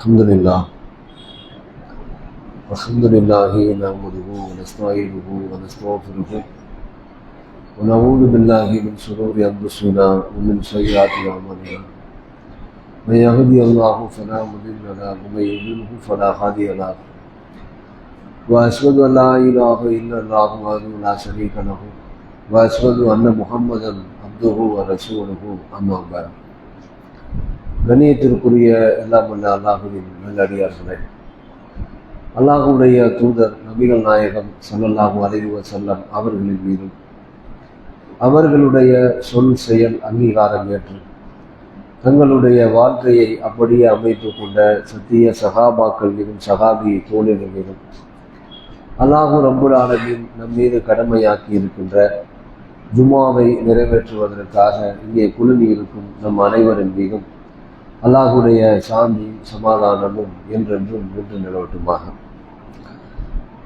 الحمد لله الحمد لله نعمده ونستعينه ونستغفره ونعوذ بالله من شرور انفسنا ومن سيئات اعمالنا۔ من يهدي الله فلا مضل له ومن يضلله فلا هادي له۔ واشهد ان لا اله الا الله وحده لا شريك له واشهد ان محمدا عبده ورسوله اما بعد۔ கண்ணியத்திற்குரிய எல்லாம் அல்ல அல்லாஹுவின் நல்லடியார்களே. அல்லாஹுடைய தூதர் நபிகள் நாயகம் சொல்லல்லாஹு அறிவு செல்லம் அவர்களின் மீதும் அவர்களுடைய சொல் செயல் அங்கீகாரம் ஏற்று தங்களுடைய வாழ்க்கையை அப்படியே அமைத்துக் கொண்ட சத்திய சகாபாக்கள் மீதும் சகாபி தோழர்கள் மீதும் அல்லாஹு ரப்புல் நம் மீது கடமையாக்கி இருக்கின்ற ஜுமாவை நிறைவேற்றுவதற்காக இங்கே குழுமி இருக்கும் நம் அனைவரின் மீதும் அல்லாஹுடைய சாந்தியும் சமாதானமும் என்றென்றும் நின்று நிலவட்டுமாக.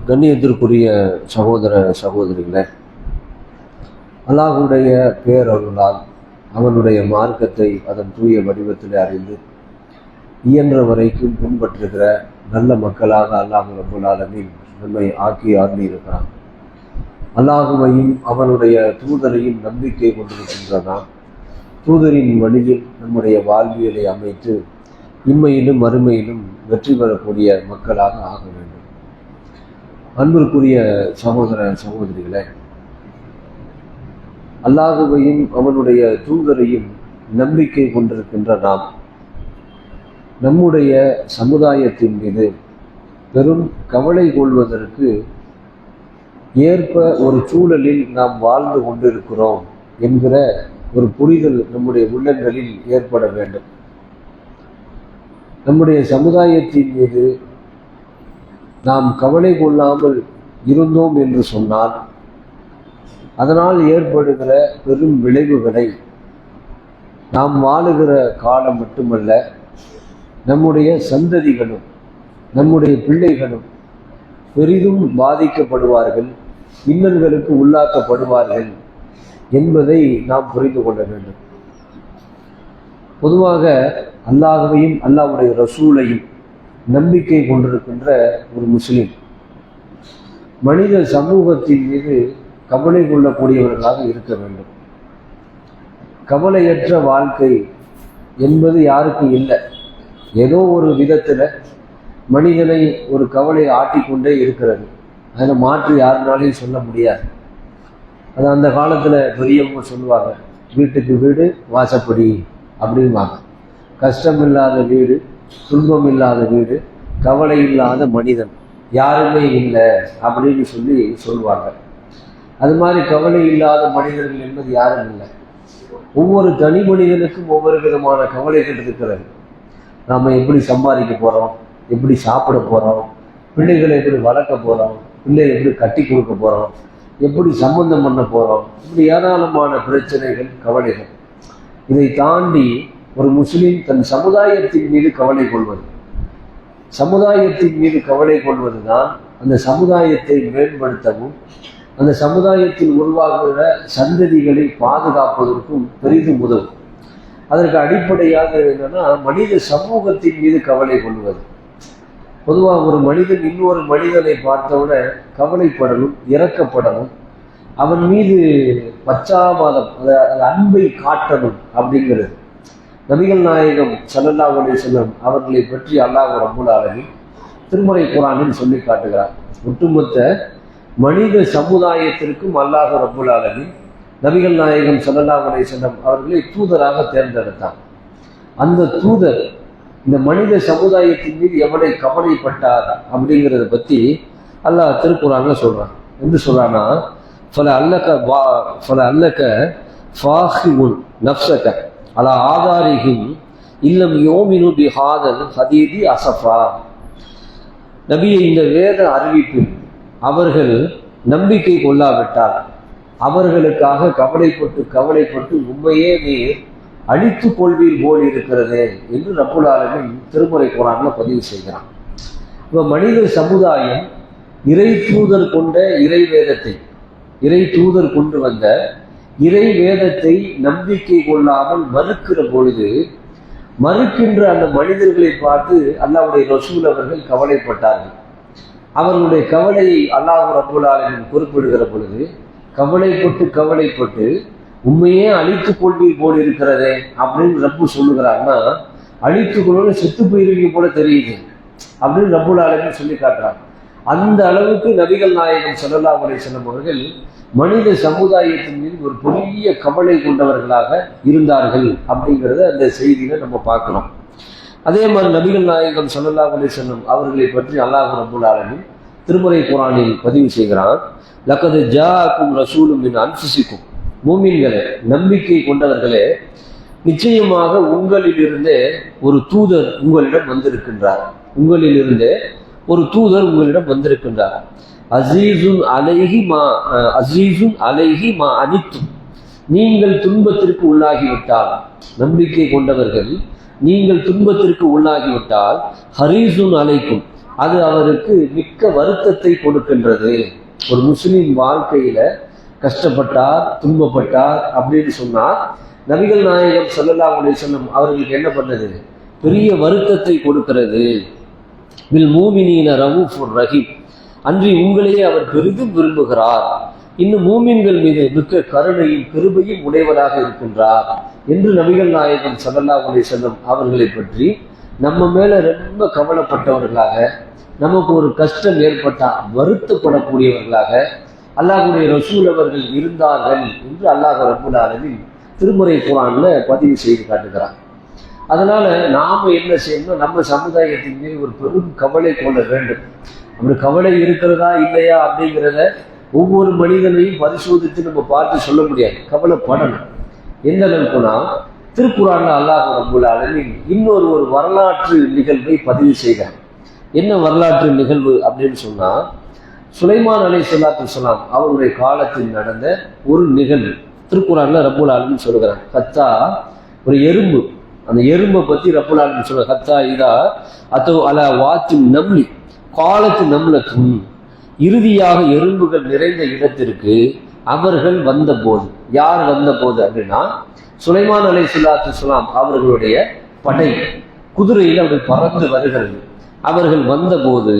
கண்ணியத்திற்குரிய சகோதர சகோதரிகளே அல்லாஹுடைய பேரருளால் அவனுடைய மார்க்கத்தை அதன் தூய வடிவத்தில் அறிந்து இயன்ற வரைக்கும் பின்பற்றுகிற நல்ல மக்களாக அல்லாஹு ரபுல் ஆலமீன் நம்மை ஆக்கி ஆண்டியிருக்கிறான் அல்லாஹுவையும் அவனுடைய தூதரையும் நம்பிக்கை கொண்டிருக்கின்றதான் தூதரின் வழியில் நம்முடைய வாழ்வியலை அமைத்து இம்மையிலும் மறுமையிலும் வெற்றி பெறக்கூடிய மக்களாக ஆக வேண்டும். அன்பிற்குரிய சகோதர சகோதரிகளே அல்லாஹுவையும் அவனுடைய தூதரையும் நம்பிக்கை கொண்டிருக்கின்ற நாம் நம்முடைய சமுதாயத்தின் மீது பெரும் கவலை கொள்வதற்கு ஏற்ப ஒரு சூழலில் நாம் வாழ்ந்து கொண்டிருக்கிறோம் என்கிற ஒரு புரிதல் நம்முடைய உள்ளங்களில் ஏற்பட வேண்டும். நம்முடைய சமுதாயத்தின் மீது நாம் கவலை கொள்ளாமல் இருந்தோம் என்று சொன்னால் அதனால் ஏற்படுகிற பெரும் விளைவுகளை நாம் வாழுகிற காலம் மட்டுமல்ல நம்முடைய சந்ததிகளும் நம்முடைய பிள்ளைகளும் பெரிதும் பாதிக்கப்படுவார்கள் இன்னல்களுக்கு உள்ளாக்கப்படுவார்கள். என்பதை நாம் புரிந்து கொள்ள வேண்டும். பொதுவாக அல்லாஹையும் அல்லாவுடைய ரசூலையும் நம்பிக்கை கொண்டிருக்கின்ற ஒரு முஸ்லிம். மனித சமூகத்தின் மீது கவலை கொள்ளக்கூடியவர்களாக இருக்க வேண்டும். கவலையற்ற வாழ்க்கை என்பது யாருக்கும் இல்லை. ஏதோ ஒரு விதத்தில் மனிதனை ஒரு கவலை ஆட்டிக்கொண்டே இருக்கிறது. அதில் மாற்று யாருனாலையும் சொல்ல முடியாது. அது அந்த காலத்தில் பெரியவங்க சொல்லுவாங்க வீட்டுக்கு வீடு வாசப்படி அப்படிம்பாங்க. கஷ்டம் இல்லாத வீடு துன்பம் இல்லாத வீடு கவலை இல்லாத மனிதன் யாருமே இல்லை அப்படின்னு சொல்லி சொல்லுவாங்க. அது மாதிரி கவலை இல்லாத மனிதர்கள் என்பது யாரும் இல்லை. ஒவ்வொரு தனி மனிதனுக்கும் ஒவ்வொரு விதமான கவலைகள் இருக்கிறது. நாம் எப்படி சம்பாதிக்க போகிறோம் எப்படி சாப்பிட போகிறோம் பிள்ளைகளை எப்படி வளர்க்க போகிறோம் பிள்ளைகளை எப்படி கட்டி கொடுக்க போகிறோம் எப்படி சம்பந்தம் பண்ண போகிறோம் இப்படி ஏராளமான பிரச்சனைகள் கவலைகள். இதை தாண்டி ஒரு முஸ்லீம் தன் சமுதாயத்தின் மீது கவலை கொள்வது. சமுதாயத்தின் மீது கவலை கொள்வது தான் அந்த சமுதாயத்தை மேம்படுத்தவும் அந்த சமுதாயத்தில் உருவாகிற சந்ததிகளை பாதுகாப்பதற்கும் பெரிதும் உதவும். அதற்கு அடிப்படையாக என்னன்னா மனித சமூகத்தின் மீது கவலை கொள்வது. பொதுவாக ஒரு மனிதன் இன்னொரு மனிதனை பார்த்தவுட கவலைப்படணும் இறக்கப்படணும் அவன் மீது பச்சாபாதம் அது அன்பை காட்டணும் அப்படிங்கிறது. நபிகள் நாயகம் சல்லல்லா அலிசல்லம் அவர்களை பற்றி அல்லாஹ் ரபுல் ஆலமி திருமறை குரானில் சொல்லி காட்டுகிறார். ஒட்டுமொத்த மனித சமுதாயத்திற்கும் அல்லாஹ் ரபுல் ஆலமி நபிகள் நாயகம் சல்லல்லா அலிசல்லம் அவர்களை தூதராக தேர்ந்தெடுத்தார் அந்த தூதர் இந்த மனித சமுதாயத்தின் மீது எவனை கவலைப்பட்டார் அப்படிங்கிறத பற்றி அல்லாஹ் திருக்குறான்ல சொல்கிறான் எப்படி சொல்கிறான்னா ஃபல அல்லக்க வா ஃபல அல்லக்க உன் நப்சக அலா ஆதாரிகின் இல்லம் யோமினு பி ஹாதல் ஹதீதி அசஃபா. நபியை இந்த வேத அறிவிப்பில் அவர்கள் நம்பிக்கை கொள்ளாவிட்டால் அவர்களுக்காக கவலைப்பட்டு கவலைப்பட்டு உண்மையே நீர் அழித்து கொள்வீர் போல் இருக்கிறது என்று ரப்புல் திருமுறை குரான்ல பதிவு செய்கிறான். இப்போ மனித சமுதாயம் இறை தூதர் கொண்ட இறை வேதத்தை இறை தூதர் கொண்டு வந்த இறை வேதத்தை நம்பிக்கை கொள்ளாமல் மறுக்கிற பொழுது மறுக்கின்ற அந்த மனிதர்களை பார்த்து அல்லாவுடைய ரசூல் அவர்கள் கவலைப்பட்டார்கள். அவர்களுடைய கவலையை அல்லாஹ் ரபுல் குறிப்பிடுகிற பொழுது கவலைப்பட்டு கவலைப்பட்டு உண்மையே அழித்து கொண்டு போல் இருக்கிறதே அப்படின்னு ரப்பு சொல்லுகிறாங்கன்னா அழித்து கொள்வது செத்து போயிருவீங்க போல தெரியுது அப்படின்னு ரப்புல் ஆலமின் சொல்லி காட்டுறாங்க. அந்த அளவுக்கு நபிகள் நாயகம் ஸல்லல்லாஹு உரை வஸல்லம் அவர்கள் மனித சமுதாயத்தின் மீது ஒரு பெரிய கவலை கொண்டவர்களாக இருந்தார்கள் அப்படிங்கிறத அந்த செய்தியில நம்ம பார்க்கணும் அதே மாதிரி நபிகள் நாயகம் சொல்லல்லா அலைஹி வஸல்லம் அவர்களை பற்றி அல்லாஹ் ரப்புல் ஆலமின் திருமுறை குரானில் பதிவு செய்கிறான். லக்கது ஜாக்கும் ரசூலும் அன்சிசிக்கும் மூமின்களே நம்பிக்கை கொண்டவர்களே நிச்சயமாக உங்களிலிருந்தே ஒரு தூதர் உங்களிடம் வந்திருக்கின்றார். உங்களிலிருந்தே ஒரு தூதர் உங்களிடம் வந்திருக்கின்றார். அசீசுன் அலைகி மா அஹ், அசீசுன் மா அனித்தும் நீங்கள் துன்பத்திற்கு உள்ளாகிவிட்டால் நம்பிக்கை கொண்டவர்கள் நீங்கள் துன்பத்திற்கு உள்ளாகிவிட்டால் ஹரீசுன் அலைக்கும் அது அவருக்கு மிக்க வருத்தத்தை கொடுக்கின்றது. ஒரு முஸ்லீம் வாழ்க்கையில கஷ்டப்பட்டார் துன்பப்பட்டார் அப்படின்னு சொன்னால் நபிகள் நாயகம் ஸல்லல்லாஹு அலைஹி வஸல்லம் அவர்களுக்கு என்ன பண்ணது? பெரிய வருத்தத்தை கொடுக்கிறது. வில் மூமினீன ரவுஃபுர் ரஹீம். அன்றி உங்களையே அவர் பெரிதும் விரும்புகிறார். இன்னும் மூமின்கள் மீது மிக்க கருணையும் பெருமையும் உடையவராக இருக்கின்றார் என்று நபிகள் நாயகம் சல்லல்லா அலைஹி வஸல்லம் அவர்களை பற்றி நம்ம மேல ரொம்ப கவலைப்பட்டவர்களாக நமக்கு ஒரு கஷ்டம் ஏற்பட்டால் வருத்தப்படக்கூடியவர்களாக அல்லாஹுடைய ரசூல் அவர்கள் இருந்தார்கள் என்று அல்லாஹ் ரபுல் ஆலமின் திருமுறை குரானில் பதிவு செய்து காட்டுகிறார். அதனால் நாம் என்ன செய்யணும் நம்ம சமுதாயத்தின் மீது ஒரு பெரும் கவலை கொள்ள வேண்டும். அப்படி கவலை இருக்கிறதா இல்லையா அப்படிங்கிறத ஒவ்வொரு மனிதனையும் பரிசோதித்து நம்ம பார்த்து சொல்ல முடியாது. கவலைப்படணும். எந்த அளவுக்குனா திருக்குறான்ல அல்லாஹ் ரபுல் ஆலமின் இன்னொரு ஒரு வரலாற்று நிகழ்வை பதிவு செய்தார் என்ன வரலாற்று நிகழ்வு அப்படின்னு சொன்னால் சுலைமான் அலை சொல்லாத்து சொல்லாம் அவருடைய காலத்தில் நடந்த ஒரு நிகழ்வு. திருக்குறான்ல ரப்புல் ஆலமின் சொல்லுகிறார். கத்தா ஒரு எறும்பு. அந்த எறும்பை பத்தி ரப்புல் ஆலமின் சொல்ற கத்தா இதா அத்தோ அல வாத்தும் நம்லி காலத்து நம்லக்கும் இறுதியாக எறும்புகள் நிறைந்த இடத்திற்கு அவர்கள் வந்தபோது யார் வந்தபோது அப்படின்னா சுலைமான் அலை சுல்லாத்து சொல்லாம் அவர்களுடைய படை. குதிரையில் அவர்கள் பறந்து வருகிறது. அவர்கள் வந்தபோது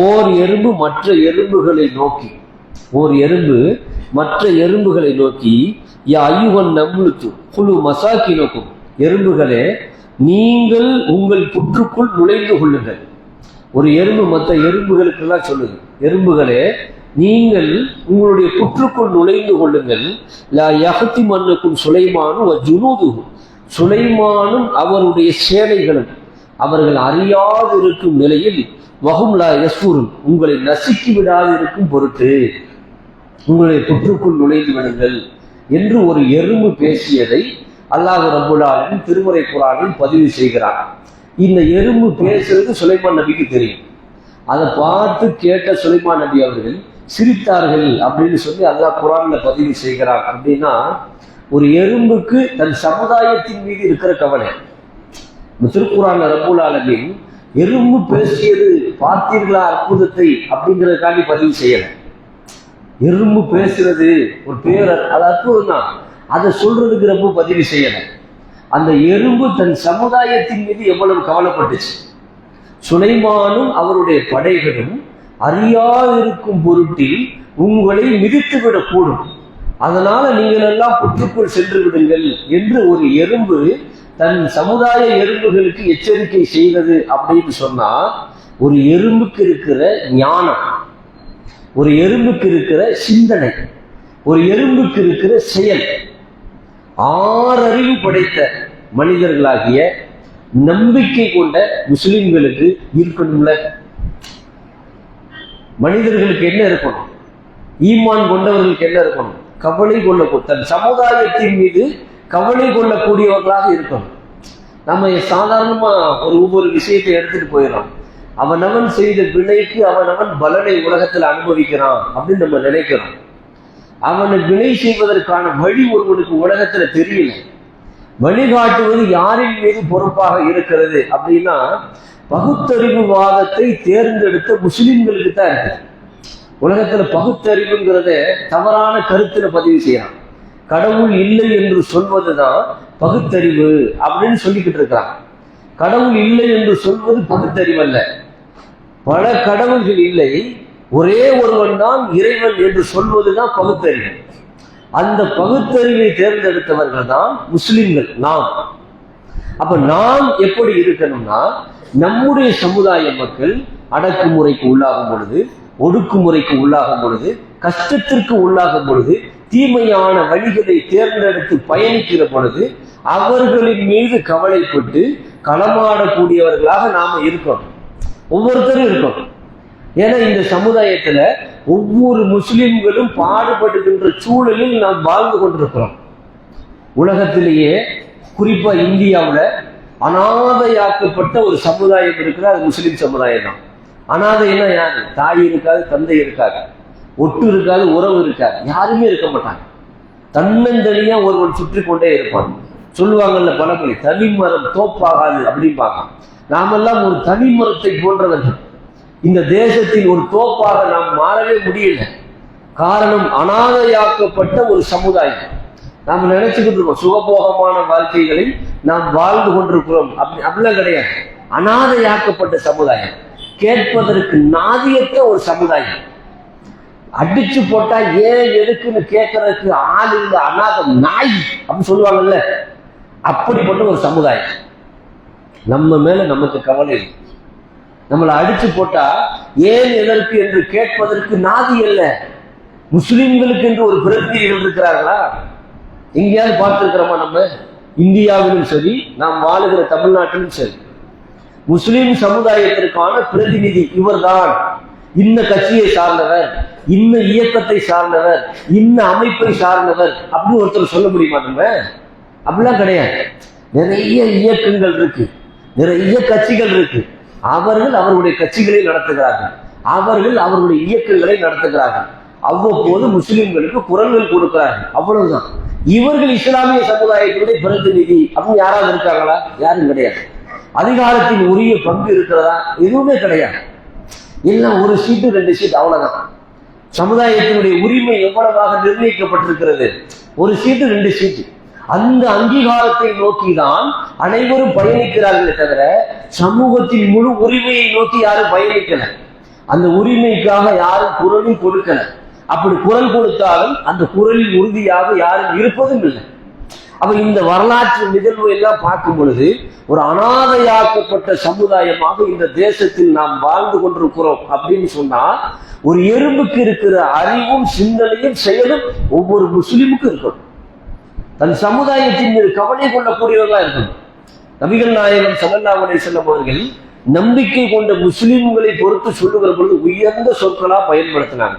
ஓர் எறும்பு மற்ற எறும்புகளை நோக்கி. ஓர் எறும்பு மற்ற எறும்புகளை நோக்கி யா ஐயுகன் நம்லுத்து குழு மசாக்கி நோக்கும் எறும்புகளே நீங்கள் உங்கள் புற்றுக்குள் நுழைந்து கொள்ளுங்கள். ஒரு எறும்பு மற்ற எறும்புகளுக்கெல்லாம் சொல்லுது எறும்புகளே நீங்கள் உங்களுடைய புற்றுக்குள் நுழைந்து கொள்ளுங்கள். லா யகத்தி மன்னுக்கும் சுலைமானும் ஜுனூதுகும் சுலைமானும் அவருடைய சேனைகளும் அவர்கள் அறியாது இருக்கும் நிலையில் வகும்லா லா உங்களை நசுக்கி விடாது இருக்கும் பொருட்டு உங்களுடைய புற்றுக்குள் நுழைந்து விடுங்கள் என்று ஒரு எறும்பு பேசியதை அல்லாஹ் ரபுல் திருமுறை குரானில் பதிவு செய்கிறார் இந்த எறும்பு பேசுறது சுலைமான் நபிக்கு தெரியும். அதை பார்த்து கேட்ட சுலைமான் நபி அவர்கள் சிரித்தார்கள் அப்படின்னு சொல்லி அல்லாஹ் குரான்ல பதிவு செய்கிறார் அப்படின்னா ஒரு எறும்புக்கு தன் சமுதாயத்தின் மீது இருக்கிற கவலை. இந்த திருக்குறான்ல ரபுல் ஆலமின் எறும்பு பேசியது பார்த்தீர்களா அற்புதத்தை அப்படிங்கிறதுக்காண்டி பதிவு செய்யல. எறும்பு பேசுறது ஒரு பேரர் அது அற்புதம் தான் அதை சொல்றதுக்கு ரொம்ப பதிவு செய்யல. அந்த எறும்பு தன் சமுதாயத்தின் மீது எவ்வளவு கவலைப்பட்டுச்சு. சுலைமானும் அவருடைய படைகளும் அறியாதிருக்கும் பொருட்டில் உங்களை மிதித்து விடக்கூடும் அதனால நீங்கள் எல்லாம் புற்றுக்குள் சென்று விடுங்கள் என்று ஒரு எறும்பு தன் சமுதாய எறும்புகளுக்கு எச்சரிக்கை செய்தது அப்படின்னு சொன்னா ஒரு எறும்புக்கு இருக்கிற ஞானம் ஒரு எறும்புக்கு இருக்கிற சிந்தனை ஒரு எறும்புக்கு இருக்கிற செயல் ஆறறிவு படைத்த மனிதர்களாகிய நம்பிக்கை கொண்ட முஸ்லிம்களுக்கு இருக்கணும்ல? மனிதர்களுக்கு என்ன இருக்கணும்? ஈமான் கொண்டவர்களுக்கு என்ன இருக்கணும்? கவலை கொள்ள தன் சமுதாயத்தின் மீது கவலை கொள்ளக்கூடியவர்களாக இருக்கணும். நம்ம சாதாரணமா ஒரு ஒவ்வொரு விஷயத்தை எடுத்துட்டு போயிடும் அவனவன் செய்த வினைக்கு அவனவன் பலனை உலகத்தில் அனுபவிக்கிறான் அப்படின்னு நம்ம நினைக்கிறோம். அவனை வினை செய்வதற்கான வழி ஒருவனுக்கு உலகத்துல தெரியல. வழிகாட்டுவது யாரின் மீது பொறுப்பாக இருக்கிறது அப்படின்னா பகுத்தறிவு வாதத்தை தேர்ந்தெடுத்த முஸ்லிம்களுக்கு தான் இருக்கு. உலகத்துல பகுத்தறிவுங்கிறத தவறான கருத்துல பதிவு செய்யறான். கடவுள் இல்லை என்று சொல்வதுதான் பகுத்தறிவு அப்படின்னு சொல்லிக்கிட்டு இருக்கிறான். கடவுள் இல்லை என்று சொல்வது பகுத்தறிவு அல்ல பல கடவுள்கள் இல்லை ஒரே ஒருவன் தான் இறைவன் என்று சொல்வதுதான் பகுத்தறிவு. அந்த பகுத்தறிவை தேர்ந்தெடுத்தவர்கள் தான் முஸ்லிம்கள் நாம். அப்ப நாம் எப்படி இருக்கணும்னா நம்முடைய சமுதாய மக்கள் அடக்குமுறைக்கு உள்ளாகும் பொழுது ஒடுக்குமுறைக்கு உள்ளாகும் பொழுது கஷ்டத்திற்கு உள்ளாகும் பொழுது தீமையான வழிகளை தேர்ந்தெடுத்து பயணிக்கிற பொழுது அவர்களின் மீது கவலைப்பட்டு களமாடக்கூடியவர்களாக நாம இருக்கணும். ஒவ்வொருத்தரும் இருக்கணும். ஏன்னா இந்த சமுதாயத்துல ஒவ்வொரு முஸ்லிம்களும் பாடுபடுகின்ற சூழலில் நாம் வாழ்ந்து கொண்டிருக்கிறோம். உலகத்திலேயே குறிப்பா இந்தியாவில் அனாதையாக்கப்பட்ட ஒரு சமுதாயம் இருக்கிற அது முஸ்லிம் சமுதாயம் தான் அனாதைன்னா யாரு? தாய் இருக்காது தந்தை இருக்காது. ஒட்டு இருக்காது உறவு இருக்காது. யாருமே இருக்க மாட்டாங்க. தன்னந்தனியா ஒருவன் சுற்றி கொண்டே இருப்பான். சொல்லுவாங்கல்ல பழமொழி தனிமரம் தோப்பாகாது அப்படிம்பாங்க. நாமெல்லாம் ஒரு தனிமரத்தை போன்றவர்கள். இந்த தேசத்தில் ஒரு தோப்பாக நாம் மாறவே முடியல. காரணம் அனாதையாக்கப்பட்ட ஒரு சமுதாயம். நாம் நினைச்சுக்கிட்டு இருக்கோம் சுகபோகமான வாழ்க்கைகளை நாம் வாழ்ந்து கொண்டிருக்கிறோம். அப்படி அப்படிலாம் கிடையாது. அனாதையாக்கப்பட்ட சமுதாயம். கேட்பதற்கு நாதியற்ற ஒரு சமுதாயம். அடிச்சு போட்டா ஏன் எதுக்குன்னு கேட்கறதுக்கு ஆள் இல்ல அநாத நாய் அப்படின்னு சொல்லுவாங்கல்ல. அப்படிப்பட்ட ஒரு சமுதாயம். நம்ம மேல நமக்கு கவலை இல்லை. நம்மளை அடிச்சு போட்டா ஏன் எதற்கு என்று கேட்பதற்கு நாதி அல்ல. முஸ்லிம்களுக்கு என்று ஒரு பிரதிநிதிகள் இருக்கிறார்களா எங்கேயாவது பார்த்துருக்கிறோமா நம்ம? இந்தியாவிலும் சரி நாம் வாழுகிற தமிழ்நாட்டிலும் சரி. முஸ்லிம் சமுதாயத்திற்கான பிரதிநிதி இவர்தான். இன்ன கட்சியை சார்ந்தவர் இன்ன இயக்கத்தை சார்ந்தவர் இன்ன அமைப்பை சார்ந்தவர் அப்படின்னு ஒருத்தர் சொல்ல முடியுமா நம்ம? அப்படிலாம் கிடையாது. நிறைய இயக்கங்கள் இருக்கு. நிறைய கட்சிகள் இருக்கு. அவர்கள் அவர்களுடைய கட்சிகளை நடத்துகிறார்கள். அவர்கள் அவர்களுடைய இயக்கங்களை நடத்துகிறார்கள். அவ்வப்போது முஸ்லிம்களுக்கு குரல்கள் கொடுக்கிறார்கள். அவ்வளவுதான். இவர்கள் இஸ்லாமிய சமுதாயத்தினுடைய பிரதிநிதி அப்படின்னு யாராவது இருக்காங்களா? யாரும் கிடையாது. அதிகாரத்தின் உரிய பங்கு இருக்கிறதா? எதுவுமே கிடையாது. எல்லாம் ஒரு சீட்டு ரெண்டு சீட் அவ்வளவுதான். சமுதாயத்தினுடைய உரிமை எவ்வளவாக நிர்ணயிக்கப்பட்டிருக்கிறது? ஒரு சீட்டு ரெண்டு சீட்டு அந்த அங்கீகாரத்தை நோக்கி தான் அனைவரும் பயணிக்கிறார்களே தவிர சமூகத்தின் முழு உரிமையை நோக்கி யாரும் பயணிக்கல. அந்த உரிமைக்காக யாரும் குரலும் கொடுக்கல. அப்படி குரல் கொடுத்தாலும் அந்த குரலில் உறுதியாக யாரும் இருப்பதும் இல்லை. அப்ப இந்த வரலாற்று நிகழ்வு எல்லாம் பார்க்கும் பொழுது ஒரு அனாதையாக்கப்பட்ட சமுதாயமாக இந்த தேசத்தில் நாம் வாழ்ந்து கொண்டிருக்கிறோம் அப்படின்னு சொன்னால் ஒரு எறும்புக்கு இருக்கிற அறிவும் சிந்தனையும் செயலும் ஒவ்வொரு முஸ்லிமுக்கும் இருக்கணும். தன் சமுதாயத்தின் மீது கவலை கொள்ளக்கூடியவர்களா இருக்கணும். நபிகள் நாயகன் சல்லல்லா அலை செல்லம் அவர்கள் நம்பிக்கை கொண்ட முஸ்லிம்களை பொறுத்து சொல்லுகிற பொழுது உயர்ந்த சொற்களா பயன்படுத்தினாங்க.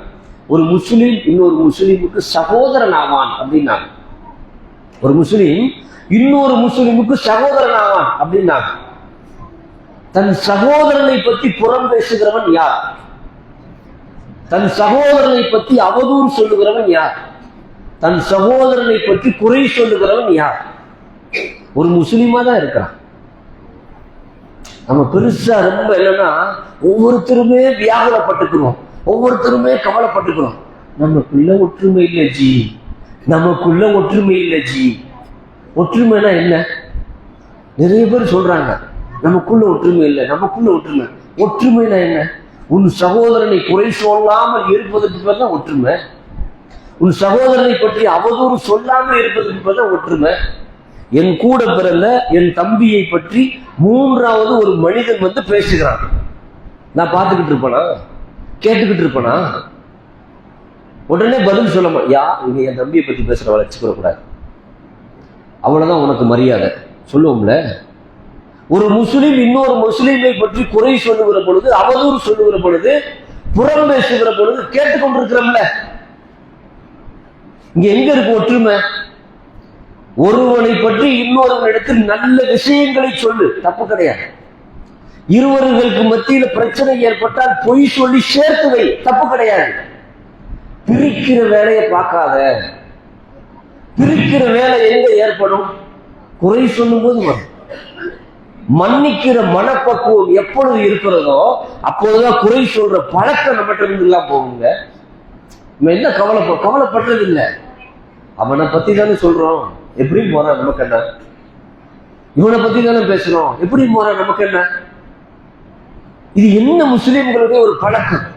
ஒரு முஸ்லீம் இன்னொரு முஸ்லீமுக்கு சகோதரன் ஆவான் அப்படின்னாங்க. ஒரு முஸ்லீம் இன்னொரு முஸ்லிமுக்கு சகோதரன் ஆவான் அப்படின்னாங்க. தன் சகோதரனை பற்றி புறம் பேசுகிறவன் யார்? தன் சகோதரனை பற்றி அவதூறு சொல்லுகிறவன் யார்? தன் சகோதரனை பற்றி குறை சொல்லுகிறவன் யார்? ஒரு முஸ்லீமா தான் இருக்கிறான். நம்ம பெருசா ரொம்ப என்னன்னா ஒவ்வொருத்தருமே வியாகுலப்பட்டுக்கிறோம். ஒவ்வொருத்தருமே கவலைப்பட்டுக்கிறோம். பிள்ளை ஒற்றுமை இல்லை ஜி. நமக்குள்ள ஒற்றுமை இல்லை ஜி. ஒற்றுமைனா என்ன? நிறைய பேர் சொல்றாங்க நமக்குள்ள ஒற்றுமை இல்லை நமக்குள்ள ஒற்றுமை. ஒற்றுமைனா என்ன? உன் சகோதரனை குறை சொல்லாமல் இருப்பதற்கு பேர் தான் ஒற்றுமை. உன் சகோதரனை பற்றி அவதூறு சொல்லாமல் இருப்பதற்கு பேர் தான் ஒற்றுமை. என் கூட பிறந்த என் தம்பியை பற்றி மூன்றாவது ஒரு மனிதன் வந்து பேசுகிறான். நான் பார்த்துக்கிட்டு இருப்பேனா? கேட்டுக்கிட்டு இருப்பேனா? உடனே பதில் சொல்ல யா இவங்க என் தம்பியை பத்தி வளர்ச்சி வச்சுக்கூடாது அவ்வளவுதான் உனக்கு மரியாதை. சொல்லுவோம்ல? ஒரு முஸ்லீம் இன்னொரு முஸ்லீமை பற்றி குறை சொல்லுகிற பொழுது அவதூறு சொல்லுகிற பொழுது புறம் பேசுகிற பொழுது கேட்டுக்கொண்டிருக்கிறோம்ல? இங்க எங்க இருக்கு ஒற்றுமை? ஒருவனை பற்றி இன்னொருவனிடத்தில் நல்ல விஷயங்களை சொல்லு. தப்பு கிடையாது. இருவர்களுக்கு மத்தியில பிரச்சனை ஏற்பட்டால் பொய் சொல்லி சேர்த்து வை. தப்பு கிடையாது. பிரிக்கிற வேலையை பார்க்காத. பிரிக்கிற வேலை எங்க ஏற்படும்? குறை சொல்லும்போது வரும். மன்னிக்கிற மனப்பக்குவம் எப்பொழுது இருக்கிறதோ அப்போதுதான் குறை சொல்ற பழக்கம் நம்மகிட்ட இருந்து எல்லாம் போகுங்க. நம்ம என்ன கவலை கவலைப்படுறது இல்லை அவனை பத்தி தானே சொல்றோம். எப்படி போறான் நமக்கு என்ன இவனை பத்தி தானே பேசுறோம். எப்படி போறான் நமக்கு என்ன இது என்ன முஸ்லீம்களுடைய ஒரு பழக்கம்?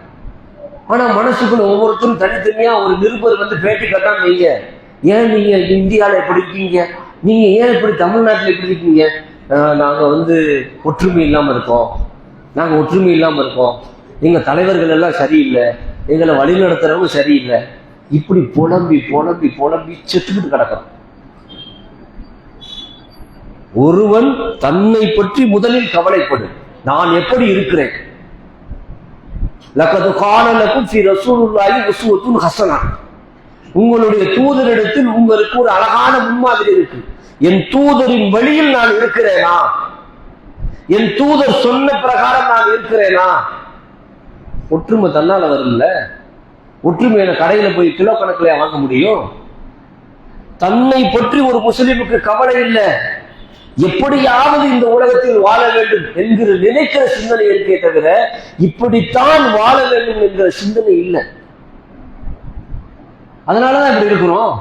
ஆனா மனசுக்குள்ள ஒவ்வொருத்தரும் தனித்தனியா ஒரு நிருபர் வந்து பேட்டி கட்டாம நீங்க ஏன் நீங்க இந்தியால எப்படி இருக்கீங்க? நீங்க ஏன் இப்படி தமிழ்நாட்டுல எப்படி இருக்கீங்க? நாங்க வந்து ஒற்றுமை இல்லாம இருக்கோம். நாங்க ஒற்றுமை இல்லாம இருக்கோம். எங்க தலைவர்கள் எல்லாம் சரியில்லை. எங்களை வழிநடத்துறவங்க சரியில்லை. இப்படி புலம்பி புலம்பி புலம்பி செத்துக்கிட்டு கிடக்கிறோம். ஒருவன் தன்னை பற்றி முதலில் கவலைப்படும் நான் எப்படி இருக்கிறேன்? லக்கது காணலக்கும் ஃபி ரசூலுல்லாஹி உஸ்வத்துன் ஹசனா உங்களுடைய தூதரிடத்தில் உங்களுக்கு ஒரு அழகான முன்மாதிரி இருக்கு. என் தூதரின் வழியில் நான் இருக்கிறேனா? என் தூதர் சொன்ன பிரகாரம் நான் இருக்கிறேனா? ஒற்றுமை தன்னால வரும்ல? ஒற்றுமை என கடையில போய் கிலோ கணக்கில் வாங்க முடியும்? தன்னை பற்றி ஒரு முஸ்லீமுக்கு கவலை இல்லை. எப்படியாவது இந்த உலகத்தில் வாழ வேண்டும் என்கிற நினைக்கிற சிந்தனை இருக்கே தவிர இப்படித்தான் வாழ வேண்டும் என்கிற சிந்தனை இல்லை. அதனாலதான் இப்படி இருக்கிறோம்.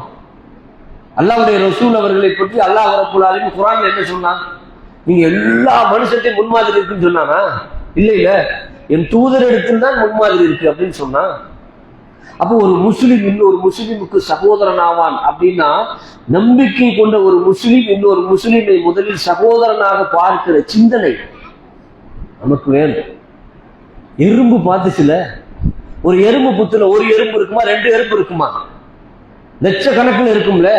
அல்லாவுடைய ரசூல் அவர்களை பற்றி அல்லாஹ் ரப்புல்லாலும் குரான் என்ன சொன்னான்? நீங்க எல்லா மனுஷத்தையும் முன்மாதிரி இருக்குன்னு சொன்னானா? இல்ல இல்ல. என் தூதரிடத்தில் தான் முன்மாதிரி இருக்கு அப்படின்னு சொன்னா அப்போ ஒரு முஸ்லீம் இன்னொரு முஸ்லிமுக்கு சகோதரன் ஆவான் அப்படின்னா நம்பிக்கை கொண்ட ஒரு முஸ்லீம் இன்னொரு முஸ்லீமை முதலில் சகோதரனாக பார்க்கிற சிந்தனை நமக்கு வேண்டும் எறும்பு பார்த்துச்சுல ஒரு எறும்பு புத்துல ஒரு எறும்பு இருக்குமா ரெண்டு எறும்பு இருக்குமா? லட்சக்கணக்கில் இருக்கும்ல.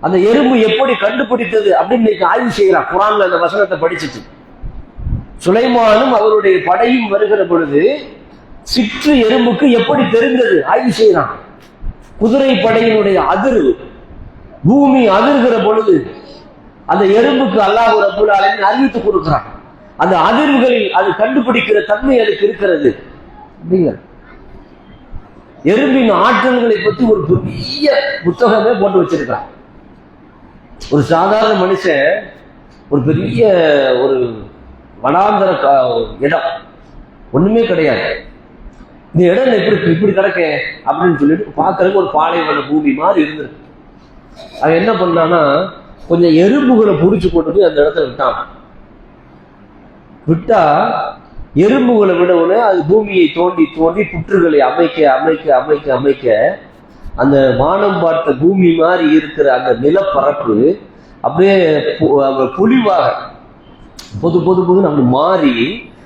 அந்த எறும்பு எப்படி கண்டுபிடித்தது அப்படின்னு இன்னைக்கு ஆய்வு செய்யறான் குரான்ல அந்த வசனத்தை படிச்சுட்டு. சுலைமானும் அவருடைய படையும் வருகிற பொழுது சிற்று எறும்புக்கு எப்படி தெரிந்தது? ஆய்வு செய்யலாம் குதிரை படையினுடைய அதிர்வு. பூமி அதிர்கிற பொழுது அந்த எறும்புக்கு அல்லாஹ் ரபுல் ஆலமீன் அறிவித்து கொடுக்கிறான். அந்த அதிர்வுகளில் அது கண்டுபிடிக்கிற தன்மை அதுக்கு இருக்கிறது. எறும்பின் ஆற்றல்களை பற்றி ஒரு பெரிய புத்தகமே போட்டு வச்சிருக்கிறான். ஒரு சாதாரண மனுஷன் ஒரு பெரிய ஒரு வனாந்தர இடம். ஒண்ணுமே கிடையாது. இந்த இடம் இப்படி இப்படி கிடக்க அப்படின்னு சொல்லிட்டு பார்க்கறதுக்கு ஒரு பாலைவன பூமி மாதிரி இருந்திருக்கு. அது என்ன பண்ணான்னா கொஞ்சம் எறும்புகளை பிடிச்சி கொண்டு போய் அந்த இடத்துல விட்டான். விட்டா எறும்புகளை விடவுடனே அது பூமியை தோண்டி தோண்டி புற்றுகளை அமைக்க அமைக்க அமைக்க அமைக்க அந்த வானம் பார்த்த பூமி மாதிரி இருக்கிற அந்த நிலப்பரப்பு அப்படியே பு- அந்த பொலிவாக பொது பொது பொதுன்னு அப்படி மாறி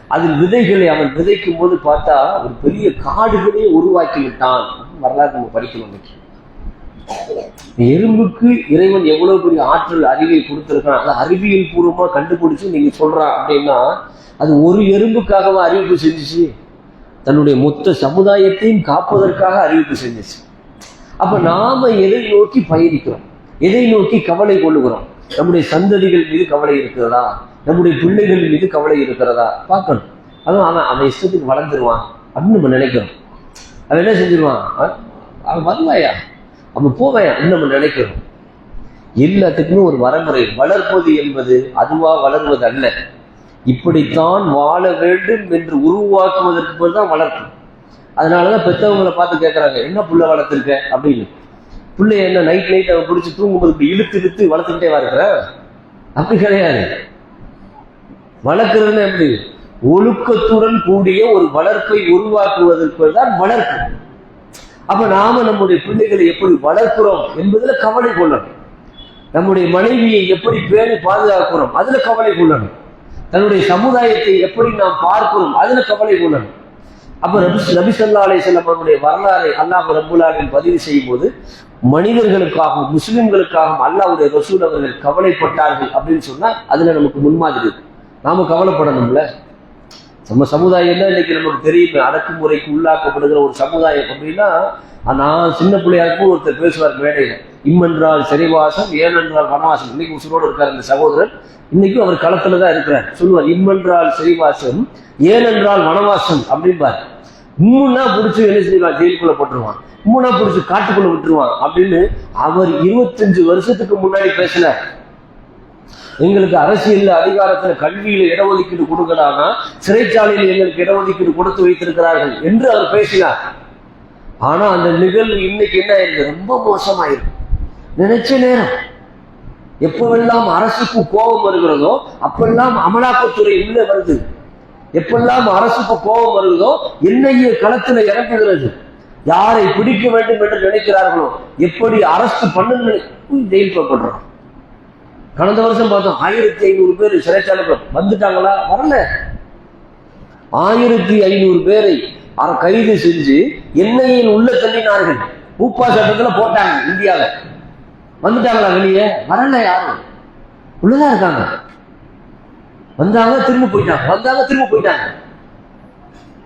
அதில் விதைகளை அவன் விதைக்கும் போது பார்த்தா ஒரு பெரிய காடுகளே உருவாக்கி விட்டான் வரலாறு நம்ம படிக்கணும் இன்னைக்கு. எறும்புக்கு இறைவன் எவ்வளவு பெரிய ஆற்றல் அறிவை கொடுத்துருக்கான் அதை அறிவியல் பூர்வமா கண்டுபிடிச்சு நீங்க சொல்றான் அப்படின்னா அது ஒரு எறும்புக்காகவா அறிவிப்பு செஞ்சுச்சு? தன்னுடைய மொத்த சமுதாயத்தையும் காப்பதற்காக அறிவிப்பு செஞ்சுச்சு. அப்ப நாம எதை நோக்கி பயணிக்கிறோம்? எதை நோக்கி கவலை கொள்ளுகிறோம்? நம்முடைய சந்ததிகள் மீது கவலை இருக்கிறதா? நம்முடைய பிள்ளைகள் மீது கவலை இருக்கிறதா? பார்க்கணும். அதுவும் அவன் அவன் இஷ்டத்துக்கு வளர்ந்துருவான் அப்படின்னு நம்ம நினைக்கிறோம். அவன் என்ன செஞ்சிருவான்? அவன் வருவாயா? அவன் போவாயா? நம்ம நினைக்கிறோம். எல்லாத்துக்குமே ஒரு வரமுறை. வளர்ப்பது என்பது அதுவா வளர்வது அல்ல இப்படித்தான் வாழ வேண்டும் என்று உருவாக்குவதற்கு தான் வளர்ப்பு. அதனாலதான் பெற்றவங்களை பார்த்து கேட்கறாங்க என்ன புள்ள வளர்த்துருக்க? அப்படின்னு. பிள்ளைய என்ன? நைட் நைட் அவன் பிடிச்சி தூங்கும்போது இப்படி இழுத்து இழுத்து வளர்த்துக்கிட்டே வா அப்படி கிடையாது. வளர்க்கறதுன்னு எப்படி? ஒழுக்கத்துடன் கூடிய ஒரு வளர்ப்பை உருவாக்குவதற்கு தான் வளர்ப்பு. அப்ப நாம நம்முடைய பிள்ளைகளை எப்படி வளர்க்கிறோம் என்பதுல கவலை கொள்ளணும். நம்முடைய மனைவியை எப்படி பேணி பாதுகாக்கிறோம் அதுல கவலை கொள்ளணும். தன்னுடைய சமுதாயத்தை எப்படி நாம் பார்க்கிறோம் அதுல கவலை கொள்ளணும். அப்ப நபி நபி சொல்லா அலை செல்லப்பனுடைய வரலாறை அல்லாஹ் ரபுல்லாலின் பதிவு செய்யும் போது மனிதர்களுக்காகவும் முஸ்லிம்களுக்காகவும் அல்லாஹ்வுடைய ரசூல் அவர்கள் கவலைப்பட்டார்கள் அப்படின்னு சொன்னா அதுல நமக்கு முன்மாதிரி இருக்கு. நாம கவலைப்படணும்ல. நம்ம சமுதாயம் தான் இன்னைக்கு நமக்கு தெரியும் அடக்குமுறைக்கு உள்ளாக்கப்படுகிற ஒரு சமுதாயம் அப்படின்னா நான் சின்ன பிள்ளையா இருக்கும் ஒருத்தர் பேசுவார் மேடையில இம்மென்றால் சிறைவாசம் ஏனென்றால் வனவாசம் இன்னைக்கு உசுரோடு இருக்கார் இந்த சகோதரர். இன்னைக்கும் அவர் களத்துல தான் இருக்கிறார். சொல்லுவார் இம்மென்றால் சிறைவாசம் ஏனென்றால் வனவாசம். அப்படிம்பார். மூணா பிடிச்சி என்ன செய்வான் ஜெயிலுக்குள்ள போட்டுருவான். மூணா பிடிச்சி காட்டுக்குள்ள விட்டுருவான். அப்படின்னு அவர் இருபத்தஞ்சு வருஷத்துக்கு முன்னாடி பேசினார். எங்களுக்கு அரசியல் அதிகாரத்துல கல்வியில இடஒதுக்கீடு கொடுக்கலாம்னா சிறைச்சாலையில் எங்களுக்கு இடஒதுக்கீடு கொடுத்து வைத்திருக்கிறார்கள் என்று அவர் பேசினார். ஆனா அந்த நிகழ்வு இன்னைக்கு என்ன ஆயிருக்கு? ரொம்ப மோசமாயிருக்கு. நினைச்ச நேரம். எப்பவெல்லாம் அரசுக்கு கோபம் வருகிறதோ அப்பெல்லாம் அமலாக்கத்துறை உள்ள வருது. எப்பெல்லாம் அரசுக்கு கோபம் வருகிறதோ என்னைய களத்துல இறங்குகிறது யாரை பிடிக்க வேண்டும் என்று நினைக்கிறார்களோ எப்படி அரசு பண்ணுன்னு ஜெயில் போடுறோம் கடந்த வருஷம் பார்த்தோம் ஆயிரத்தி ஐநூறு பேர் சிறைச்சாலை வந்துட்டாங்களா? வரல. ஆயிரத்தி ஐநூறு பேரை கைது செஞ்சு எண்ணெயில் உள்ள தள்ளினார்கள். ஊப்பா சட்டத்துல போட்டாங்க இந்தியாவில். வந்துட்டாங்களா வெளியே? வரல யாரும். உள்ளதான் இருக்காங்க. வந்தாங்க திரும்ப போயிட்டாங்க. வந்தாங்க திரும்ப போயிட்டாங்க.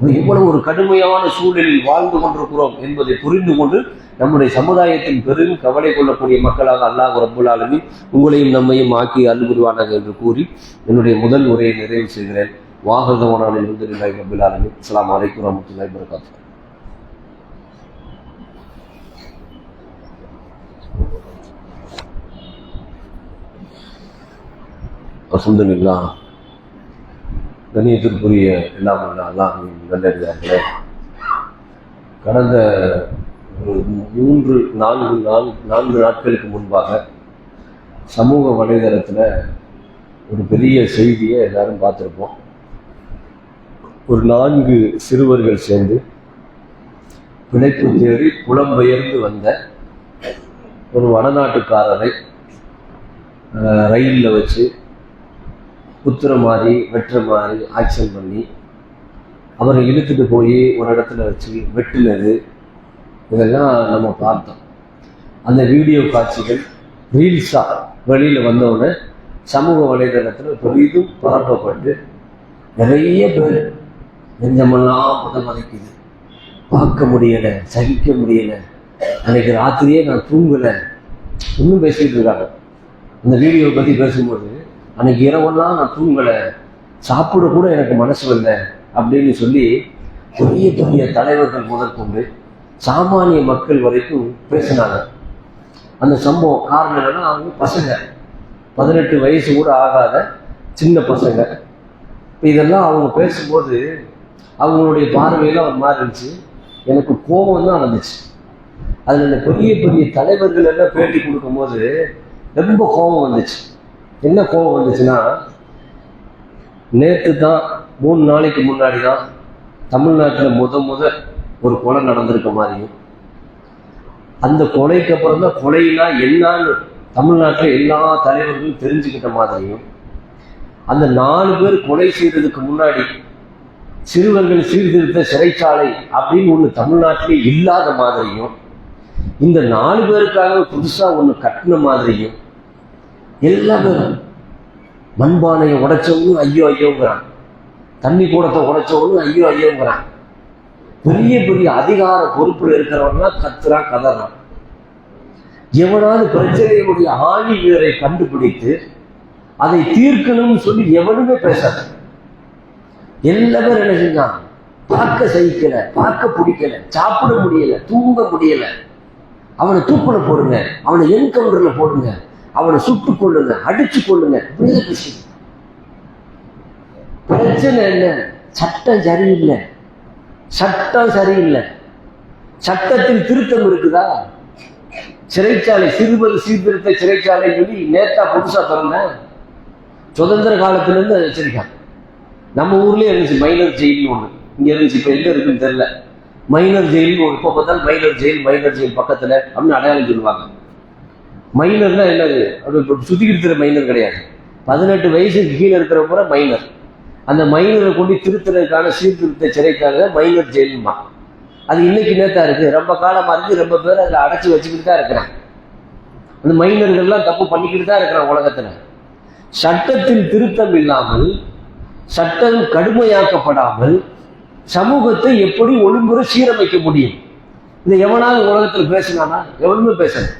இவ்வளவு ஒரு கடுமையான சூழலில் வாழ்ந்து கொண்டிருக்கிறோம் என்பதை புரிந்து கொண்டு நம்முடைய சமுதாயத்தின் பெரும் கவலை கொள்ளக்கூடிய மக்களாக அல்லாஹ் ரப்புல் உங்களையும் நம்மையும் ஆக்கி அருள் என்று கூறி என்னுடைய முதல் உரையை நிறைவு செய்கிறேன். வாகதவனான இருந்திருந்தாய் ரப்புல் ஆலமீன். அஸ்ஸலாமு அலைக்கும் அல்ஹம்துலில்லா கணியத்திற்குரிய எல்லாம் வல்ல அல்லாஹ்வின் கடந்த ஒரு மூன்று நான்கு நாள் நான்கு நாட்களுக்கு முன்பாக சமூக வலைதளத்தில் ஒரு பெரிய செய்தியை எல்லாரும் பார்த்துருப்போம். ஒரு நான்கு சிறுவர்கள் சேர்ந்து பிழைப்பு தேடி புலம்பெயர்ந்து வந்த ஒரு வடநாட்டுக்காரரை ரயிலில் வச்சு குத்துற மாதிரி வெட்டுற மாதிரி ஆக்ஷன் பண்ணி அவரை இழுத்துட்டு போய் ஒரு இடத்துல வச்சு வெட்டுனது. இதெல்லாம் நம்ம பார்த்தோம். அந்த வீடியோ காட்சிகள் ரீல்ஸாக வெளியில் வந்தவுடனே சமூக வலைதளத்தில் பெரிதும் பரப்பப்பட்டு நிறைய பேர் நெஞ்சமெல்லாம் பதமதைக்குது பார்க்க முடியலை சகிக்க முடியலை. அன்னைக்கு ராத்திரியே நான் தூங்கலை. இன்னும் பேசிகிட்டு இருக்காங்க. அந்த வீடியோ பற்றி பேசும்போது அன்னைக்கு இரவெல்லாம் நான் தூங்கலை. சாப்பிட கூட எனக்கு மனசு இல்லை அப்படின்னு சொல்லி பெரிய பெரிய தலைவர்கள் முதற்கொண்டு சாமானிய மக்கள் வரைக்கும் பேசினாங்க. அந்த சம்பவம் காரணம் என்னன்னா அவங்க பசங்க. பதினெட்டு வயசு கூட ஆகாத சின்ன பசங்க. இப்போ இதெல்லாம் அவங்க பேசும்போது அவங்களுடைய பார்வையெல்லாம் ஒரு மாதிரி இருந்துச்சு. எனக்கு கோபம் தான் வந்துச்சு. அதில் இந்த பெரிய பெரிய தலைவர்கள் எல்லாம் பேட்டி கொடுக்கும்போது ரொம்ப கோபம் வந்துச்சு. என்ன கோபம் வந்துச்சுன்னா நேற்று தான் மூணு நாளைக்கு முன்னாடி தான் தமிழ்நாட்டில் முத முத ஒரு கொலை நடந்திருக்க மாதிரியும் அந்த கொலைக்கு அப்புறம் தான் கொலைனா என்னான்னு தமிழ்நாட்டில் எல்லா தலைவர்களும் தெரிஞ்சுக்கிட்ட மாதிரியும் அந்த நாலு பேர் கொலை செய்ததுக்கு முன்னாடி சிறுவர்கள் சீர்திருத்த சிறைச்சாலை அப்படின்னு ஒன்று தமிழ்நாட்டிலே இல்லாத மாதிரியும் இந்த நாலு பேருக்காக புதுசாக ஒன்று கட்டின மாதிரியும் எல்லா மண்பானையை உடைச்சவனும் ஐயோ ஐயோங்கிறான். தண்ணி கூடத்தை உடைச்சவனும் ஐயோ ஐயோங்கிறான். பெரிய பெரிய அதிகார பொறுப்பில் இருக்கிறவன்லாம் கத்துறான் கதறான். எவனாவது பிரச்சனையுடைய ஆணி வீரரை கண்டுபிடித்து அதை தீர்க்கணும்னு சொல்லி எவனுமே பேசாத. எல்லா என்ன செஞ்சான்? பார்க்க சகிக்கல பார்க்க பிடிக்கல சாப்பிட முடியல தூங்க முடியல. அவனை தூக்குல போடுங்க அவனை என்கவுண்டர்ல போடுங்க. அவனை சுட்டு கொள்ளுங்க அடிச்சு கொள்ளுங்க இப்படியே பிரச்சனை என்ன? சட்டம் சரியில்லை. சட்டம் சரியில்லை. சட்டத்தில் திருத்தம் இருக்குதா? சிறைச்சாலை சிறுவர் சீர்திருத்த சிறைச்சாலை சொல்லி நேத்தா புதுசா திறந்தேன். சுதந்திர காலத்துல இருந்து அதை நம்ம ஊர்லயே இருந்துச்சு மைனர் ஜெயில் ஒண்ணு. இங்க இருந்துச்சு இப்ப எங்க இருக்குன்னு தெரியல. மைனர் ஜெயில் ஒரு இப்போ பார்த்தாலும் மைனர் ஜெயில் மைனர் ஜெயில் பக்கத்துல அப்படின்னு அடையாளம் சொல்லுவாங்க. மைனர்னா என்னது? அப்படி இப்ப சுத்திக்கிட்டு மைனர் கிடையாது. பதினெட்டு வயசுக்கு கீழே இருக்கிற பூரா மைனர் அந்த மைனரை கொண்டு திருத்துறதுக்கான சீர்திருத்த சிறைக்காக மைனர் ஜெயிலுமா? அது இன்னைக்கு நேத்தா இருக்கு. ரொம்ப காலமா இருந்து ரொம்ப பேர் அதில் அடைச்சி வச்சுக்கிட்டு தான் இருக்கிறான் அந்த மைனர்கள்லாம் தப்பு பண்ணிக்கிட்டு தான் இருக்கிறான் உலகத்துல. சட்டத்தில் திருத்தம் இல்லாமல் சட்டம் கடுமையாக்கப்படாமல் சமூகத்தை எப்படி ஒழுங்குற சீரமைக்க முடியும்? இந்த எவனாவது உலகத்தில் பேசினானா? எவனுமே பேசணும்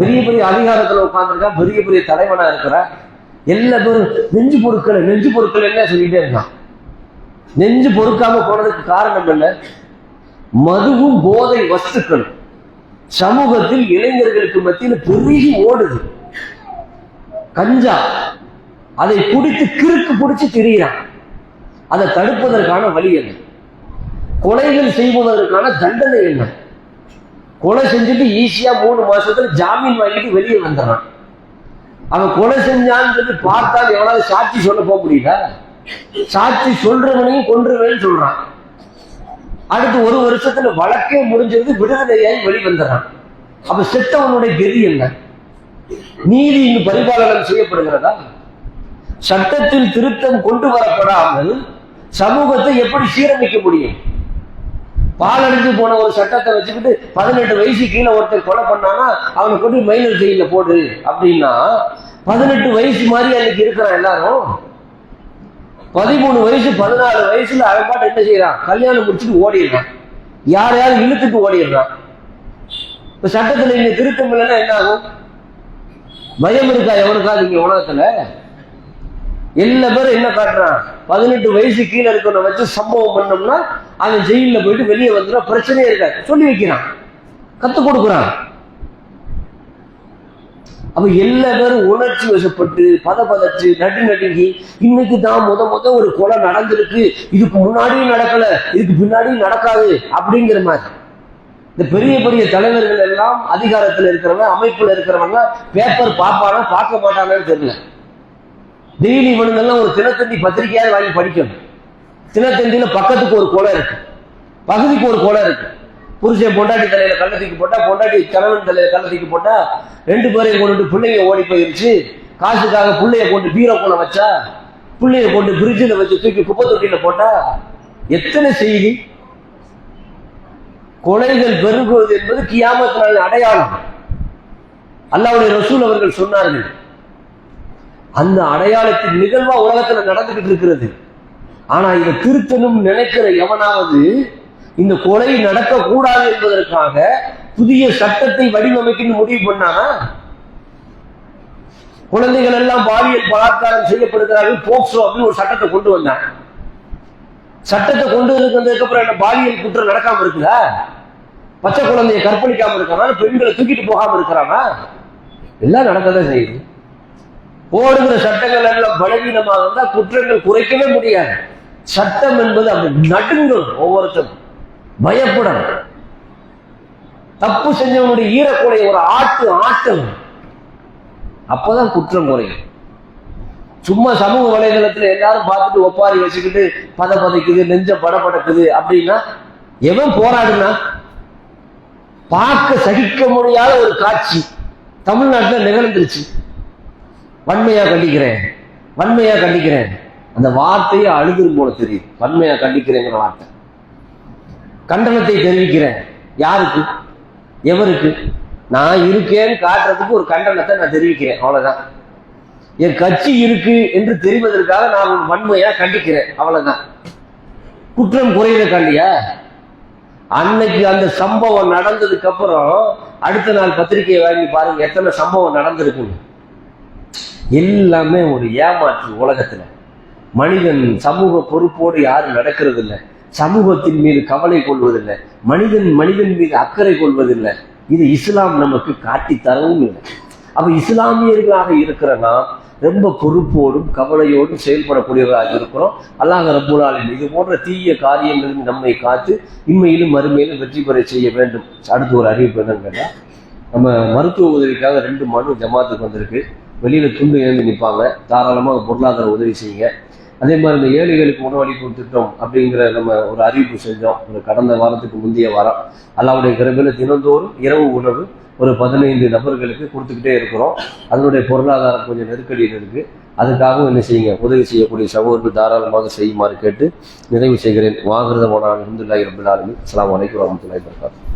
பெரிய பெரிய அதிகாரத்துல உட்காந்துருக்கா பெரிய பெரிய தலைவனா இருக்கிறா. எல்லா பேரும் நெஞ்சு பொருட்கள் நெஞ்சு பொருட்கள் என்ன சொல்லிட்டே இருக்கான். நெஞ்சு பொறுக்காம போனதுக்கு காரணம் என்ன? மதுவும் போதை வஸ்துக்கள். சமூகத்தில் இளைஞர்களுக்கு மத்தியில் பெருகி ஓடுது. கஞ்சா. அதை குடித்து கிறுக்கு பிடிச்சு திரியிறான். அதை தடுப்பதற்கான வழி என்ன? கொலைகள் செய்வதற்கான தண்டனை என்ன? கொலை செஞ்சுட்டு ஈஸியா மூணு மாசத்துல ஜாமீன் வாங்கிட்டு வெளியே வந்துடுறான். அவன் கொலை செஞ்சான்னு சொல்லி பார்த்தால் எவனாவது சாட்சி சொல்ல போக முடியல சாட்சி சொல்றவனையும் கொன்றுவேன்னு சொல்றான். அடுத்து ஒரு வருஷத்துல வழக்கே முடிஞ்சது விடுதலையாய் வெளிவந்துறான். அப்ப செத்தவனுடைய கதி என்ன? நீதி இங்கு பரிபாலனம் செய்யப்படுகிறதா? சட்டத்தில் திருத்தம் கொண்டு வரப்படாமல் சமூகத்தை எப்படி சீரமைக்க முடியும்? பாலடைஞ்சு போன ஒரு சட்டத்தை வச்சுக்கிட்டு பதினெட்டு வயசு கீழே ஒருத்தர் கொலை பண்ணானா அவனை கொண்டு மயிலர் ஜெயில போடு அப்படின்னா பதினெட்டு வயசு மாதிரி அன்னைக்கு இருக்கிறான் எல்லாரும். பதிமூணு வயசு பதினாலு வயசுல அவன் பாட்டு என்ன செய்யறான் கல்யாணம் முடிச்சுட்டு ஓடிடுறான். யாரையாவது இழுத்துட்டு ஓடிடுறான்? இப்ப சட்டத்துல இங்க திருத்தம் இல்லைன்னா என்ன ஆகும்? பயம் இருக்கா? எவனுக்காது இங்க உலகத்துல? எல்லா பேரும் என்ன காட்டுறான் பதினெட்டு வயசு கீழே இருக்கவனை வச்சு சம்பவம் பண்ணோம்னா அவன் ஜெயிலில் போயிட்டு வெளியே வந்துடும் பிரச்சனையே இருக்காது. சொல்லி வைக்கிறான். கற்றுக் கொடுக்குறான். அப்ப எல்லா பேரும் உணர்ச்சி வசப்பட்டு பத பதச்சு நடு நடுங்கி இன்னைக்கு தான் முத முத ஒரு கொலை நடந்திருக்கு. இதுக்கு முன்னாடியும் நடக்கல இதுக்கு பின்னாடியும் நடக்காது அப்படிங்கிற மாதிரி. இந்த பெரிய பெரிய தலைவர்கள் எல்லாம் அதிகாரத்தில் இருக்கிறவங்க அமைப்புல இருக்கிறவங்க பேப்பர் பார்ப்பானா பார்க்க மாட்டானான்னு தெரியல. டெய்லி இவனுங்கெல்லாம் ஒரு தினத்தந்தி பத்திரிகையாவது வாங்கி படிக்கணும். தினத்தந்தியில பக்கத்துக்கு ஒரு கொலை இருக்கு. பகுதிக்கு ஒரு கொலை இருக்கு. புருஷன் பொண்டாட்டி தலையில கள்ள தூக்கி போட்டா பொண்டாட்டி கணவன் தலையில கள்ள தூக்கி போட்டா ரெண்டு பேரையும் கொண்டு பிள்ளைங்க ஓடி போயிருச்சு. காசுக்காக பிள்ளைய கொண்டு பீரோக்குள்ள வச்சா பிள்ளைய கொண்டு பிரிட்ஜில் வச்சு தூக்கி குப்பை தொட்டியில போட்டா எத்தனை செய்தி? கொலைகள் பெருகுவது என்பது கியாமத்தினால அடையாளம். அல்லாவுடைய ரசூல் அவர்கள் சொன்னார்கள் அந்த அடையாளத்தின் நிகழ்வா உலகத்துல நடந்துகிட்டு இருக்கிறது. ஆனா இதை திருத்தணும் நினைக்கிற எவனாவது இந்த கொலை நடக்கக்கூடாது என்பதற்காக புதிய சட்டத்தை வடிவமைக்கணும் முடிவு பண்ணானா? குழந்தைகள் எல்லாம் பாலியல் பலாத்காரம் செய்யப்படுகிறார்கள் போக்சோ அப்படின்னு ஒரு சட்டத்தை கொண்டு வந்தாங்க சட்டத்தை கொண்டு வந்ததுக்கு அப்புறம் என்ன பாலியல் குற்றம் நடக்காம இருக்குதா? பச்சை குழந்தைய கற்பழிக்காம இருக்கிறான் பெண்களை தூக்கிட்டு போகாம இருக்கிறானா? எல்லாம் நடக்கதான் செய்யுது. போடுகிற சட்டங்கள் எல்லாம் பலவீனமாக இருந்தால் குற்றங்கள் குறைக்கவே முடியாது. சட்டம் என்பது அப்படி நடுங்கும் ஒவ்வொருத்தரும். பயப்படணும். தப்பு செஞ்சவனுடைய ஈரக்குறை ஒரு ஆட்டு ஆட்டம். அப்பதான் குற்றம் குறையும். சும்மா சமூக வலைதளத்துல எல்லாரும் பார்த்துட்டு ஒப்பாரி வச்சுக்கிட்டு பத பதைக்குது நெஞ்ச படபடக்குது அப்படின்னா எவன் போராடுனா? பார்க்க சகிக்க முடியாத ஒரு காட்சி தமிழ்நாட்டில் நிகழ்ந்துருச்சு. வன்மையா கண்டிக்கிறேன். வன்மையா கண்டிக்கிறேன். அந்த வார்த்தையை அழுதுரும் போல தெரியுது. வன்மையா கண்டிக்கிறேங்கிற வார்த்தை. கண்டனத்தை தெரிவிக்கிறேன். யாருக்கு? எவருக்கு? நான் இருக்கேன்னு காட்டுறதுக்கு ஒரு கண்டனத்தை நான் தெரிவிக்கிறேன். அவ்வளவுதான். என் கட்சி இருக்கு என்று தெரிவதற்காக நான் ஒரு வன்மையா கண்டிக்கிறேன். அவ்வளவுதான். குற்றம் குறையிற காண்டியா அன்னைக்கு அந்த சம்பவம் நடந்ததுக்கு அப்புறம் அடுத்த நாள் பத்திரிகையை வாங்கி பாருங்க எத்தனை சம்பவம் நடந்திருக்குன்னு. எல்லாமே ஒரு ஏமாற்று உலகத்தில். மனிதன் சமூக பொறுப்போடு யாரும் நடக்கிறதில்லை. சமூகத்தின் மீது கவலை கொள்வதில்லை. மனிதன் மனிதன் மீது அக்கறை கொள்வதில்லை. இது இஸ்லாம் நமக்கு காட்டி தரவும் இல்லை. அப்போ இஸ்லாமியர்களாக இருக்கிற நாம் ரொம்ப பொறுப்போடும் கவலையோடும் செயல்படக்கூடியவர்களாக இருக்கிறோம். அல்லாஹ் ரப்புலாலின் இது போன்ற தீய காரியங்களில் நம்மை காத்து இம்மையிலும் மறுமையிலும் வெற்றி பெற செய்ய வேண்டும். அடுத்து ஒரு அறிவிப்பு என்னன்னு கேட்டால் நம்ம மருத்துவ உதவிக்காக ரெண்டு மனு ஜமாத்துக்கு வந்திருக்கு. வெளியில் துண்டு எழுந்து நிற்பாங்க தாராளமாக பொருளாதார உதவி செய்யுங்க. அதே மாதிரி இந்த ஏழைகளுக்கு உணவளிக்கும் திட்டம் அப்படிங்கிற நம்ம ஒரு அறிவிப்பு செஞ்சோம். ஒரு கடந்த வாரத்துக்கு முந்தைய வாரம். அல்லாவுடைய கிரபில் தினந்தோறும் இரவு உணவு ஒரு பதினைந்து நபர்களுக்கு கொடுத்துக்கிட்டே இருக்கிறோம். அதனுடைய பொருளாதாரம் கொஞ்சம் நெருக்கடியில் இருக்குது அதுக்காகவும் என்ன செய்யுங்க? உதவி செய்யக்கூடிய சகோதரர்கள் தாராளமாக செய்யுமாறு கேட்டு நிறைவு செய்கிறேன். வாகிருதமான அஹமதுல்லாஹி ரபுல்லாலுமே அலாம் வலைக்கு வரமத்துல்லாஹி வரகாத்து